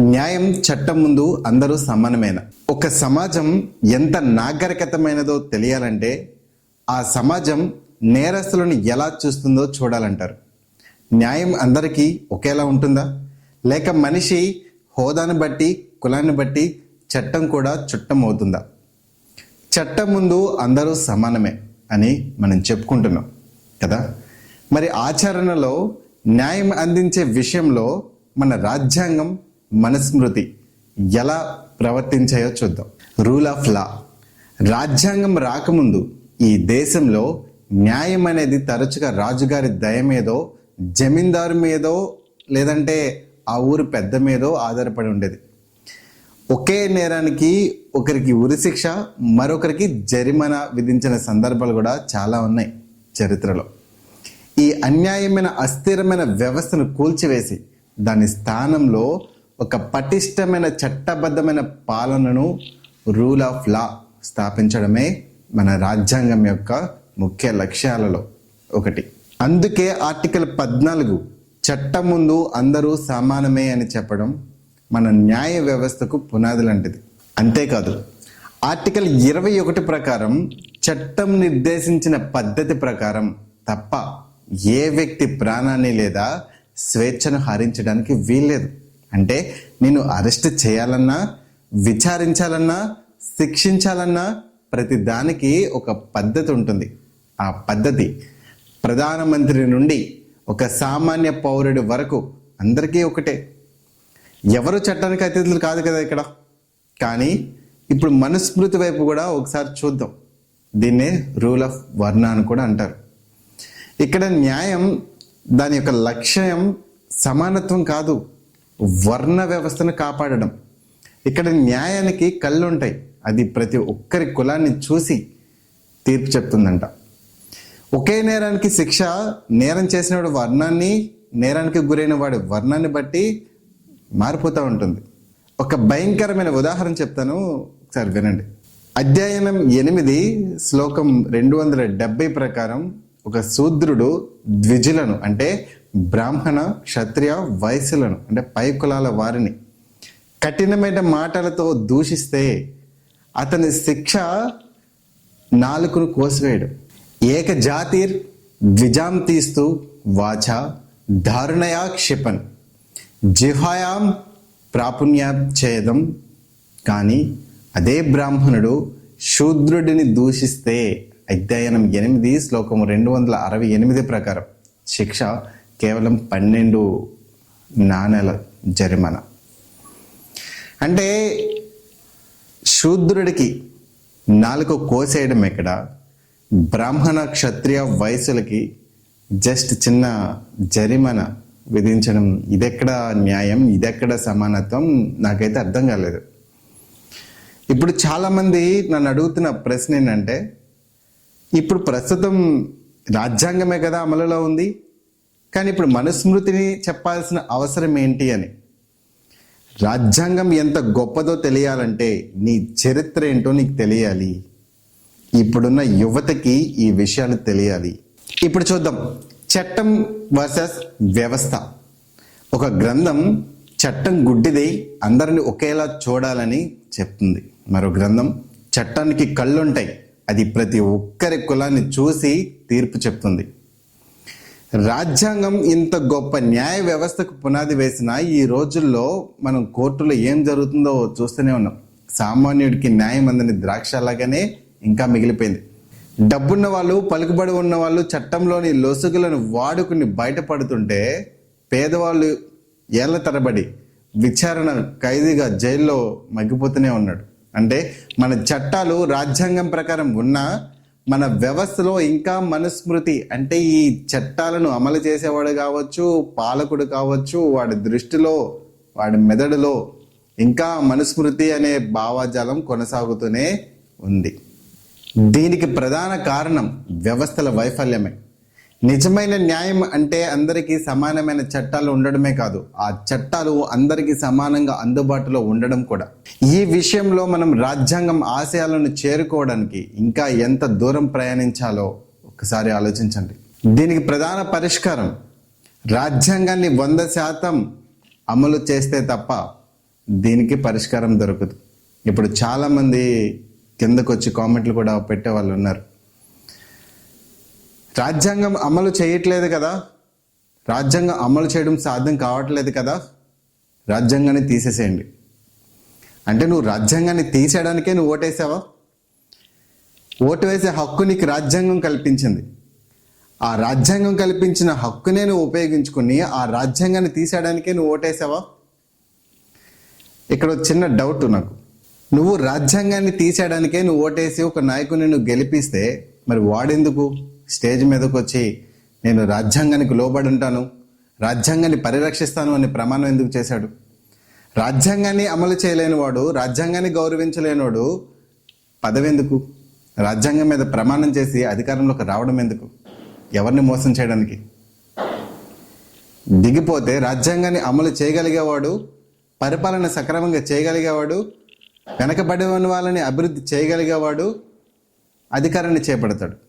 న్యాయం చట్టం ముందు అందరూ సమానమైన? ఒక సమాజం ఎంత నాగరికతమైనదో తెలియాలంటే ఆ సమాజం నేరస్తులను ఎలా చూస్తుందో చూడాలంటారు. న్యాయం అందరికీ ఒకేలా ఉంటుందా? లేక మనిషి హోదాను బట్టి కులాన్ని బట్టి చట్టం కూడా చుట్టం అవుతుందా? చట్టం ముందు అందరూ సమానమే అని మనం చెప్పుకుంటున్నాం కదా? మరి ఆచరణలో న్యాయం అందించే విషయంలో మన రాజ్యాంగం మనస్మృతి ఎలా ప్రవర్తించాయో చూద్దాం. రూల్ ఆఫ్ లా రాజ్యాంగం రాకముందు ఈ దేశంలో న్యాయం అనేది తరచుగా రాజుగారి దయ మీదో జమీందారు మీదో లేదంటే ఆ ఊరు పెద్ద మీదో ఆధారపడి ఉండేది. ఒకే నేరానికి ఒకరికి ఉరిశిక్ష మరొకరికి జరిమానా విధించిన సందర్భాలు కూడా చాలా ఉన్నాయి చరిత్రలో. ఈ అన్యాయమైన అస్థిరమైన వ్యవస్థను కూల్చివేసి దాని స్థానంలో ఒక పటిష్టమైన చట్టబద్ధమైన పాలనను రూల్ ఆఫ్ లా స్థాపించడమే మన రాజ్యాంగం యొక్క ముఖ్య లక్ష్యాలలో ఒకటి. అందుకే ఆర్టికల్ పద్నాలుగు చట్టం ముందు అందరూ సమానమే అని చెప్పడం మన న్యాయ వ్యవస్థకు పునాది లాంటిది. అంతేకాదు ఆర్టికల్ ఇరవై ఒకటి ప్రకారం చట్టం నిర్దేశించిన పద్ధతి ప్రకారం తప్ప ఏ వ్యక్తి ప్రాణాన్ని లేదా స్వేచ్ఛను హరించడానికి వీల్లేదు. అంటే నేను అరెస్ట్ చేయాలన్నా విచారించాలన్నా శిక్షించాలన్నా ప్రతి దానికి ఒక పద్ధతి ఉంటుంది. ఆ పద్ధతి ప్రధానమంత్రి నుండి ఒక సామాన్య పౌరుడి వరకు అందరికీ ఒకటే. ఎవరు చట్టానికి అతిథులు కాదు కదా ఇక్కడ. కానీ ఇప్పుడు మనుస్మృతి వైపు కూడా ఒకసారి చూద్దాం. దీన్నే రూల్ ఆఫ్ వర్ణ అని కూడా అంటారు. ఇక్కడ న్యాయం దాని యొక్క లక్ష్యం సమానత్వం కాదు. వర్ణ వ్యవస్థను కాపాడడం. ఇక్కడ న్యాయానికి కళ్ళు ఉంటాయి అది ప్రతి ఒక్కరి కులాన్ని చూసి తీర్పు చెప్తుందంట. ఒకే నేరానికి శిక్ష నేరం చేసిన వాడి వర్ణాన్ని నేరానికి గురైన వాడి వర్ణాన్ని బట్టి మారిపోతూ ఉంటుంది. ఒక భయంకరమైన ఉదాహరణ చెప్తాను. ఒకసారి వినండి. అధ్యయనం ఎనిమిది శ్లోకం రెండు వందల డెబ్బై ప్రకారం ఒక శూద్రుడు ద్విజులను అంటే బ్రాహ్మణ క్షత్రియ వయసులను అంటే పై కులాల వారిని కఠినమైన మాటలతో దూషిస్తే అతని శిక్ష నాలుకను కోసివేయడం. ఏకజాతిర్ ద్విజాం తీస్తూ వాచ దారుణయా క్షిపన్. జిహాయాం ప్రాపుణ్యాచ్ఛేదం కానీ అదే బ్రాహ్మణుడు శూద్రుడిని దూషిస్తే అధ్యయనం ఎనిమిది శ్లోకం రెండు వందల అరవై ఎనిమిది ప్రకారం శిక్ష కేవలం పన్నెండు నాణేల జరిమానా. అంటే శూద్రుడికి నాలుగు కోసేయడం ఎక్కడ? బ్రాహ్మణ క్షత్రియ వయసులకి జస్ట్ చిన్న జరిమానా విధించడం. ఇదెక్కడ న్యాయం? ఇదెక్కడ సమానత్వం? నాకైతే అర్థం కాలేదు. ఇప్పుడు చాలామంది నన్ను అడుగుతున్న ప్రశ్న ఏంటంటే ఇప్పుడు ప్రస్తుతం రాజ్యాంగమే కదా అమలులో ఉంది. కానీ ఇప్పుడు మనుస్మృతిని చెప్పాల్సిన అవసరం ఏంటి అని? రాజ్యాంగం ఎంత గొప్పదో తెలియాలంటే నీ చరిత్ర ఏంటో నీకు తెలియాలి. ఇప్పుడున్న యువతకి ఈ విషయాలు తెలియాలి. ఇప్పుడు చూద్దాం. చట్టం వర్సెస్ వ్యవస్థ. ఒక గ్రంథం చట్టం గుడ్డిది అందరిని ఒకేలా చూడాలని చెప్తుంది. మరో గ్రంథం చట్టానికి కళ్ళుంటాయి. అది ప్రతి ఒక్కరి కులాన్ని చూసి తీర్పు చెప్తుంది. రాజ్యాంగం ఇంత గొప్ప న్యాయ వ్యవస్థకు పునాది వేసిన ఈ రోజుల్లో మనం కోర్టులో ఏం జరుగుతుందో చూస్తూనే ఉన్నాం. సామాన్యుడికి న్యాయం అందని ద్రాక్ష లాగానే ఇంకా మిగిలిపోయింది. డబ్బున్న వాళ్ళు పలుకుబడి ఉన్న వాళ్ళు చట్టంలోని లొసుగులను వాడుకుని బయటపడుతుంటే పేదవాళ్ళు ఏళ్ళ తరబడి విచారణ ఖైదీగా జైల్లో మగ్గిపోతూనే ఉన్నాడు. అంటే మన చట్టాలు రాజ్యాంగం ప్రకారం ఉన్నా మన వ్యవస్థలో ఇంకా మనుస్మృతి అంటే ఈ చట్టాలను అమలు చేసేవాడు కావచ్చు పాలకుడు కావచ్చు వాడి దృష్టిలో వాడి మెదడులో ఇంకా మనుస్మృతి అనే భావజాలం కొనసాగుతూనే ఉంది. దీనికి ప్రధాన కారణం వ్యవస్థల వైఫల్యమే. నిజమైన న్యాయం అంటే అందరికీ సమానమైన చట్టాలు ఉండడమే కాదు ఆ చట్టాలు అందరికీ సమానంగా అందుబాటులో ఉండడం కూడా. ఈ విషయంలో మనం రాజ్యాంగం ఆశయాలను చేరుకోవడానికి ఇంకా ఎంత దూరం ప్రయాణించాలో ఒకసారి ఆలోచించండి. దీనికి ప్రధాన పరిష్కారం రాజ్యాంగాన్ని వంద శాతం అమలు చేస్తే తప్ప దీనికి పరిష్కారం దొరకదు. ఇప్పుడు చాలామంది కిందకు వచ్చి కామెంట్లు కూడా పెట్టే వాళ్ళు ఉన్నారు. రాజ్యాంగం అమలు చేయట్లేదు కదా? రాజ్యాంగం అమలు చేయడం సాధ్యం కావట్లేదు కదా? రాజ్యాంగాన్ని తీసేసేయండి. అంటే నువ్వు రాజ్యాంగాన్ని తీసేయడానికే నువ్వు ఓటేసావా? ఓటు వేసే హక్కు నీకు రాజ్యాంగం కల్పించింది. ఆ రాజ్యాంగం కల్పించిన హక్కునే నువ్వు ఉపయోగించుకుని ఆ రాజ్యాంగాన్ని తీసేయడానికే నువ్వు ఓటేసావా? ఇక్కడ ఒక చిన్న డౌట్ నాకు. నువ్వు రాజ్యాంగాన్ని తీసేయడానికే నువ్వు ఓటేసి ఒక నాయకుని నువ్వు గెలిపిస్తే మరి వాడెందుకు? స్టేజ్ మీదకి వచ్చి నేను రాజ్యాంగానికి లోబడి ఉంటాను రాజ్యాంగాన్ని పరిరక్షిస్తాను అనే ప్రమాణం ఎందుకు చేశాడు? రాజ్యాంగాన్ని అమలు చేయలేని వాడు రాజ్యాంగాన్ని గౌరవించలేనివాడు పదవి ఎందుకు రాజ్యాంగం మీద ప్రమాణం చేసి అధికారంలోకి రావడం ఎందుకు? ఎవరిని మోసం చేయడానికి? దిగిపోతే రాజ్యాంగాన్ని అమలు చేయగలిగేవాడు పరిపాలన సక్రమంగా చేయగలిగేవాడు వెనకబడి ఉన్న వాళ్ళని అభివృద్ధి చేయగలిగేవాడు అధికారాన్ని చేపడతాడు.